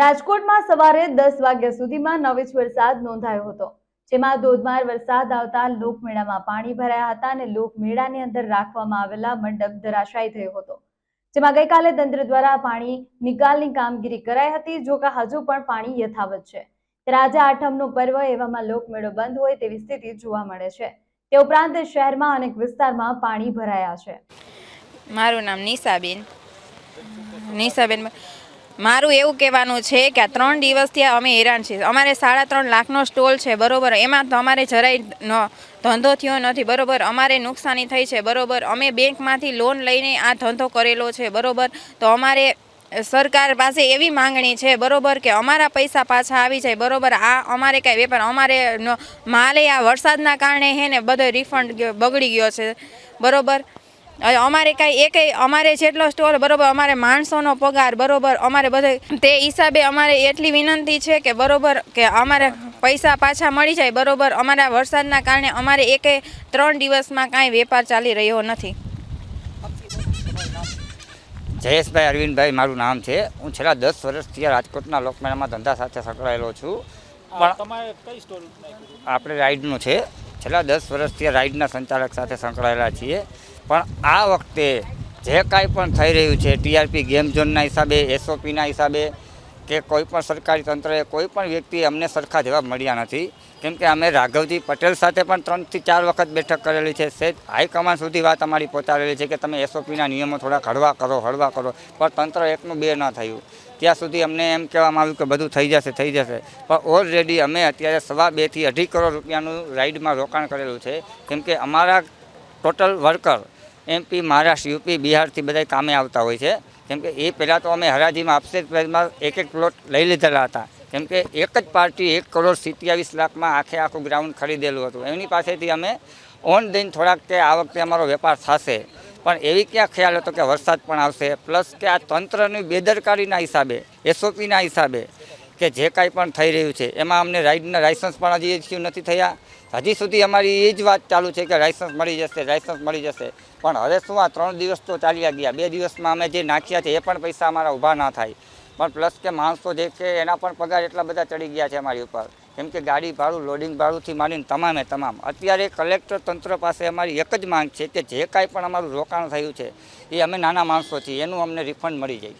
રાજકોટમાં સવારે દસ વાગ્યા સુધીમાં નવ વરસાદ નોંધાયો હતો, જેમાં ધોધમાર વરસાદ આવતા લોકમેળામાં પાણી ભરાયા હતા અને લોકમેળાની અંદર રાખવામાં આવેલા મંડપ ધરાશાયી થયો હતો, જેમાં ગઈકાલે તંત્ર દ્વારા પાણી નિકાલની કામગીરી કરાઈ હતી, જો કે હજુ પણ પાણી યથાવત છે. રાજા આઠમનો પર્વ એવામાં લોકમેળો બંધ હોય તેવી સ્થિતિ જોવા મળે છે. તે ઉપરાંત શહેરમાં અનેક વિસ્તારમાં પાણી ભરાયા છે. મારું નામ નિશાબેન નિશાબેન મારું એવું કહેવાનું છે કે આ ત્રણ દિવસથી અમે હેરાન છીએ. અમારે સાડા ત્રણ લાખનો સ્ટોલ છે, બરોબર? એમાં તો અમારે જરાય ધંધો થયો નથી, બરોબર? અમારે નુકસાની થઈ છે, બરોબર? અમે બેંકમાંથી લોન લઈને આ ધંધો કરેલો છે, બરોબર? તો અમારે સરકાર પાસે એવી માંગણી છે, બરોબર, કે અમારા પૈસા પાછા આવી જાય, બરોબર? આ અમારે કાંઈ વેપાર, અમારે માલે આ વરસાદના કારણે હે ને બધો રિફંડ બગડી ગયો છે, બરોબર? અમારે કાંઈ એ કંઈ અમારે જેટલો સ્ટોલ બરોબર અમારે માણસોનો પગાર બરોબર અમારે બધે તે હિસાબે અમારે એટલી વિનંતી છે કે બરોબર કે અમારે પૈસા પાછા મળી જાય બરોબર. અમારા વરસાદના કારણે અમારે એકે ત્રણ દિવસમાં કાંઈ વેપાર ચાલી રહ્યો નથી. જયેશભાઈ અરવિંદભાઈ મારું નામ છે. હું છેલ્લા દસ વર્ષથી રાજકોટના લોકમેળામાં ધંધા સાથે સંકળાયેલો છું. પણ તમારે કઈ સ્ટોલ નાખ્યું આપણે રાઇડનું છે. છેલ્લા દસ વર્ષથી રાઇડના રાઈડના સંચાલક સાથે સંકળાયેલા છીએ. પણ આ વખતે જે કાંઈ પણ થઈ રહ્યું છે, ટીઆરપી ગેમ ઝોનના હિસાબે, એસઓપીના હિસાબે કે કોઈ પણ સરકારી તંત્રએ, કોઈ પણ વ્યક્તિ અમને સરખા જવાબ મળ્યા નથી. કેમ કે અમે રાઘવજી પટેલ સાથે પણ ત્રણથી ચાર વખત બેઠક કરેલી છે. સેજ હાઈકમાન્ડ સુધી વાત અમારી પહોંચાડેલી છે કે તમે એસઓપીના નિયમો થોડા હળવા કરો હળવા કરો. પણ તંત્ર એકનું બે ન થયું. ત્યાં સુધી અમને એમ કહેવામાં આવ્યું કે બધું થઈ જશે થઈ જશે. પણ ઓલરેડી અમે અત્યારે સવા બેથી અઢી કરોડ રૂપિયાનું રાઈડમાં રોકાણ કરેલું છે. કેમ કે અમારા total worker MP Maharashtra UP બિહારથી બધા કામે આવતા હોય છે. કેમ કે એ પહેલાં તો અમે હરાજીમાં આપશે પ્રાઇઝમાં એક એક પ્લોટ લઈ લીધેલા હતા. કેમ કે એક જ પાર્ટી એક કરોડ સિત્યાવીસ લાખમાં આખે આખું ગ્રાઉન્ડ ખરીદેલું હતું. એમની પાસેથી અમે ઓન દઈને થોડાક કે આ વખતે અમારો વેપાર થશે. પણ એવી ક્યાં ખ્યાલ હતો કે વરસાદ પણ આવશે? પ્લસ કે આ તંત્રની બેદરકારીના હિસાબે એસઓપીના હિસાબે કે જે કાંઈ પણ થઈ રહ્યું છે, એમાં અમને રાઇડના લાઇસન્સ પણ હજી ઇસ્યુ નથી થયા. હજી સુધી અમારી એ જ વાત ચાલુ છે કે લાઇસન્સ મળી જશે લાઇસન્સ મળી જશે. પણ હવે શું આ ત્રણ દિવસ તો ચાલ્યા ગયા. બે દિવસમાં અમે જે નાખ્યા છે, એ પણ પૈસા અમારા ઊભા ના થાય. પણ પ્લસ કે માણસો જે છે, એના પણ પગાર એટલા બધા ચડી ગયા છે અમારી ઉપર. કેમ કે ગાડી ભાડું લોડિંગ ભાડુંથી માંડીને તમામે તમામ. અત્યારે કલેક્ટર તંત્ર પાસે અમારી એક જ માંગ છે કે જે કાંઈ પણ અમારું રોકાણ થયું છે, એ અમે નાના માણસો છીએ, એનું અમને રિફંડ મળી જાય.